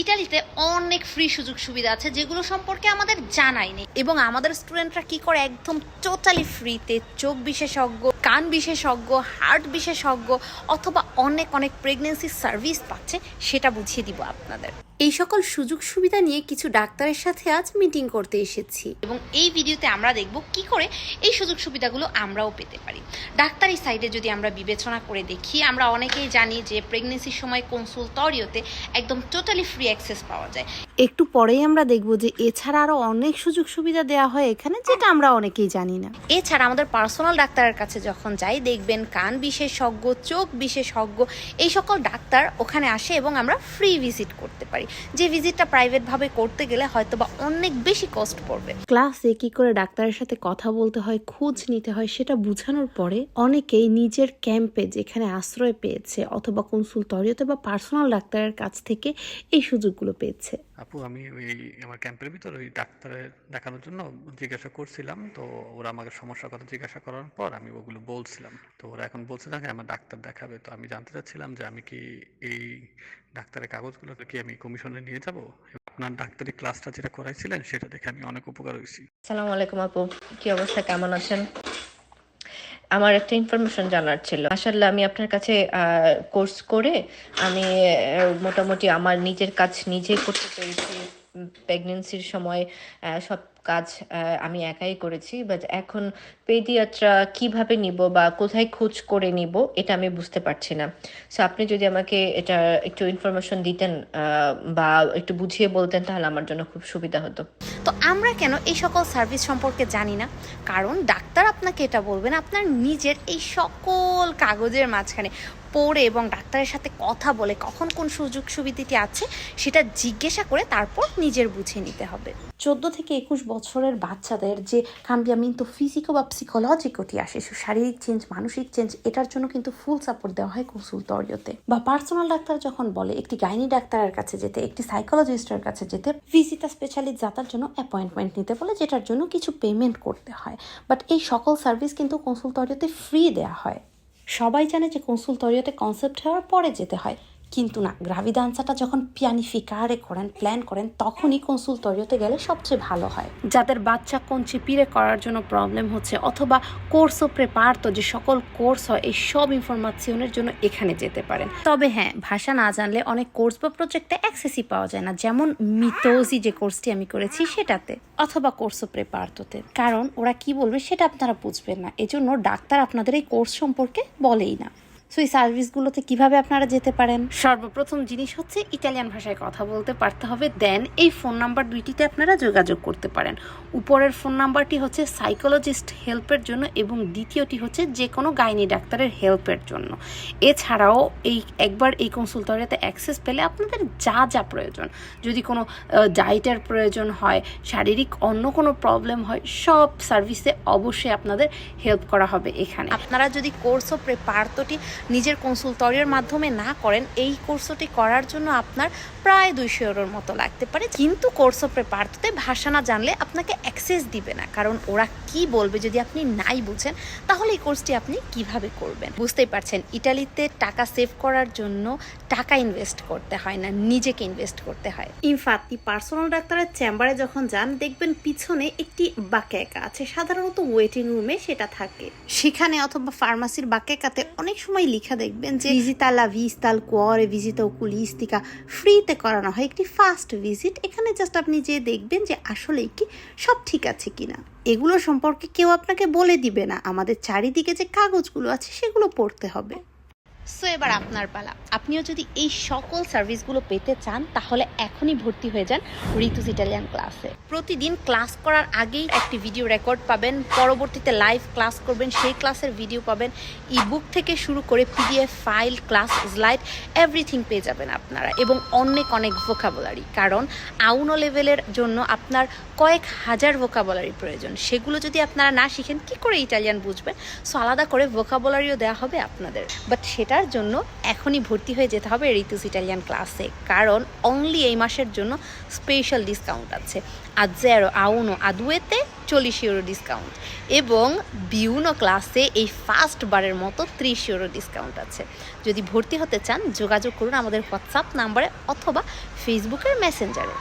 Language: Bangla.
ইটালিতে অনেক ফ্রি সুযোগ সুবিধা আছে, যেগুলো সম্পর্কে আমাদের জানাই নেই। এবং আমাদের স্টুডেন্টরা কি করে একদম টোটালি ফ্রিতে চোখ বিশেষজ্ঞ কান বিশেষজ্ঞ হার্ট বিশেষজ্ঞ অথবা অনেক অনেক প্রেগনেন্সি সার্ভিস পাচ্ছে সেটা বুঝিয়ে দিব আপনাদের। এই সকল সুযোগ সুবিধা নিয়ে কিছু ডাক্তারের সাথে আজ মিটিং করতে এসেছি। এবং এই ভিডিওতে আমরা দেখব কি করে এই সুযোগ সুবিধাগুলো আমরাও পেতে পারি। ডাক্তারি সাইডে যদি আমরা বিবেচনা করে দেখি আমরা অনেকেই জানি যে প্রেগনেন্সির সময় কনসুলটরিওতে একদম টোটালি ফ্রি অ্যাক্সেস পাওয়া যায়। একটু পরেই আমরা দেখব যে এছাড়া আরও অনেক সুযোগ সুবিধা দেওয়া হয় এখানে যেটা আমরা অনেকেই জানি না। এছাড়া আমাদের পার্সোনাল ডাক্তারের কাছে যখন যাই, দেখবেন কান বিশেষজ্ঞ, চোখ বিশেষজ্ঞ, এই সকল ডাক্তার ওখানে আসে এবং আমরা ফ্রি ভিজিট করতে পারি। যে ভিজিটটা প্রাইভেটভাবে করতে গেলে হয়তো বা অনেক বেশি কষ্ট পড়বে। ক্লাসে কি করে ডাক্তারের সাথে কথা বলতে হয়, খোঁজ নিতে হয়, সেটা বোঝানোর পরে অনেকেই নিজের ক্যাম্পে যেখানে আশ্রয় পেয়েছে অথবা কনসুলটরিওতে বা পার্সোনাল ডাক্তারের কাছ থেকে এই সুযোগগুলো পেয়েছে। আপু, আমি ওই আমার ক্যাম্পের ভিতর ওই ডাক্তারের দেখানোর জন্য জিজ্ঞাসা করছিলাম। তো ওরা আমাকে সমস্যার কথা জিজ্ঞাসা করার পর আমি ওগুলো বলছিলাম। তো ওরা এখন বলছে না আমার ডাক্তার দেখাবে। তো আমি জানতে চাচ্ছিলাম যে আমি কি এই ডাক্তারের কাগজগুলো কি আমি কমিশনে নিয়ে যাব? আপনার ডাক্তারি ক্লাসটা যেটা করাইছিলেন, সেটা দেখে আমি অনেক উপকার হয়েছি। সালাম আলাইকুম আপু, কি অবস্থা? কেমন আছেন? আমার একটা ইনফরমেশন জানার ছিল। মাসাল্লাহ আমি আপনার কাছে কোর্স করে আমি মোটামুটি আমার নিজের কাজ নিজে করতে পেরেছি। প্রেগনেন্সির সময় সব কাজ আমি একাই করেছি বাট এখন পেডিয়াট্রা কীভাবে নিব বা কোথায় খোঁজ করে নিব, এটা আমি বুঝতে পারছি না। সো আপনি যদি আমাকে এটা একটু ইনফরমেশন দিতেন বা একটু বুঝিয়ে বলতেন, তাহলে আমার জন্য খুব সুবিধা হতো। তো আমরা কেন এই সকল সার্ভিস সম্পর্কে জানি না? কারণ ডাক্তার আপনাকে এটা বলবেন, আপনার নিজের এই সকল কাগজের মাঝখানে পড়ে এবং ডাক্তারের সাথে কথা বলে কখন কোন সুযোগ সুবিধাটি আছে, সেটা জিজ্ঞাসা করে তারপর নিজের বুঝে নিতে হবে। চোদ্দ থেকে একুশ বছরের বাচ্চাদের যে কাম্বিয়ামিento ফিজিকো বা psychologicoটি আসে শারীরিক চেঞ্জ মানসিক চেঞ্জ এটার জন্য কিন্তু ফুল সাপোর্ট দেওয়া হয় কনসুলটরিওতে বা পার্সোনাল ডাক্তার যখন বলে, একটি গাইনি ডাক্তারের কাছে যেতে, একটি সাইকোলজিস্টের কাছে যেতে ভিজিটা স্পেশালিস্ট যাতার জন্য অ্যাপয়েন্টমেন্ট নিতে বলে, যেটার জন্য কিছু পেমেন্ট করতে হয়। বাট এই সকল সার্ভিস কিন্তু কনসুলটরিওতে ফ্রি দেওয়া হয়। সবাই জানে যে কনসুলটরিওতে কনসেপ্ট হওয়ার পরে যেতে হয়। কিন্তু না গ্রাভিদান্সাটা যখন পিয়ানিফিকারে করেন প্ল্যান করেন, তখনই কনসুল কনসুলটরিওতে গেলে সবচেয়ে ভালো হয়। যাদের বাচ্চা কনচিপিরে করার জন্য প্রবলেম হচ্ছে, অথবা কোর্স কোর্সও প্রেপারতো যে সকল কোর্স হয়, এই সব ইনফরমেশনের জন্য এখানে যেতে পারেন। তবে হ্যাঁ ভাষা না জানলে অনেক কোর্স বা প্রজেক্টে অ্যাক্সেসই পাওয়া যায় না, যেমন মিটোজি যে কোর্সটি আমি করেছি সেটাতে, অথবা কোর্স কোর্সও প্রেপারতোতে কারণ ওরা কি বলবে সেটা আপনারা বুঝবেন না, এজন্য ডাক্তার আপনাদের এই কোর্স সম্পর্কে বলেই না। সো এই সার্ভিসগুলোতে কীভাবে আপনারা যেতে পারেন? সর্বপ্রথম জিনিস হচ্ছে ইটালিয়ান ভাষায় কথা বলতে পারতে হবে। দেন এই ফোন নাম্বার দুইটিতে আপনারা যোগাযোগ করতে পারেন। উপরের ফোন নাম্বারটি হচ্ছে সাইকোলজিস্ট হেল্পের জন্য এবং দ্বিতীয়টি হচ্ছে যে কোনো গাইনি ডাক্তারের হেল্পের জন্য। এছাড়াও এই একবার এই কনসুলটরিয়াতে অ্যাক্সেস পেলে আপনাদের যা যা প্রয়োজন। যদি কোনো ডায়েটের প্রয়োজন হয় শারীরিক অন্য কোনো প্রবলেম হয় সব সার্ভিসে অবশ্যই আপনাদের হেল্প করা হবে এখানে। আপনারা যদি কোর্স ও প্রেপারতটি নিজের কনসুলটরিয়ার মাধ্যমে না করেন, এই কোর্সটি করার জন্য আপনার প্রায় দুইশো ইউরোর মতো লাগতে পারে। কিন্তু কোর্স ও প্রেপারততে ভাষা না জানলে আপনাকে অ্যাক্সেস দিবে না, কারণ ওরা কি বলবে যদি আপনি নাই বুঝেন, তাহলে এই কোর্সটি আপনি কীভাবে করবেন? বুঝতেই পারছেন, ইটালিতে টাকা সেভ করার জন্য টাকা ইনভেস্ট করতে হয় না, নিজেকে ইনভেস্ট করতে হয়। ইনফ্যাক্ট পার্সোনাল ডাক্তারের চেম্বারে যখন যান, দেখবেন পিছনে একটি বাকেকা আছে, সাধারণত ওয়েটিং রুমে সেটা থাকে। সেখানে অথবা ফার্মাসির বাকেকাতে অনেক সময় লেখা দেখবেন যে ভিজিতা লা ভিস্তাল কুয়ারে ভিজিতা ওকুলিস্টিকা ফ্রিতে করানো হয়, একটি ফার্স্ট ভিজিট এখানে জাস্ট আপনি যে দেখবেন যে আসলে কি, সব ঠিক আছে কিনা। এগুলো সম্পর্কে কেউ আপনাকে বলে দিবে না। আমাদের চারিদিকে যে কাগজগুলো আছে, সেগুলো পড়তে হবে। সো এবার আপনার পালা। আপনিও যদি এই সকল সার্ভিসগুলো পেতে চান, তাহলে এখনই ভর্তি হয়ে যান ঋতুস ইটালিয়ান ক্লাসে প্রতিদিন ক্লাস করার আগেই একটি ভিডিও রেকর্ড পাবেন, পরবর্তীতে লাইভ ক্লাস করবেন, সেই ক্লাসের ভিডিও পাবেন ই বুক থেকে শুরু করে PDF file class slide everything পেয়ে যাবেন আপনারা, এবং অনেক অনেক ভোকাবুলারি কারণ আউনো লেভেলের জন্য আপনার কয়েক হাজার ভোকাবুলারি প্রয়োজন। সেগুলো যদি আপনারা না শিখেন, কি করে ইটালিয়ান বুঝবেন? সো আলাদা করে ভোকাবুলারিও দেওয়া হবে আপনাদের। বাট সেটা এটার জন্য এখনই ভর্তি হয়ে যেতে হবে ঋতুস ইটালিয়ান ক্লাসে। কারণ অনলি এই মাসের জন্য স্পেশাল ডিসকাউন্ট আছে। আর জেরো আউনো আদুয়েতে চল্লিশ ইউরো ডিসকাউন্ট এবং বিউনো ক্লাসে এই ফার্স্ট বারের মতো ত্রিশ ইউরো ডিসকাউন্ট আছে। যদি ভর্তি হতে চান, যোগাযোগ করুন আমাদের হোয়াটসঅ্যাপ নাম্বারে অথবা ফেসবুকের মেসেঞ্জারে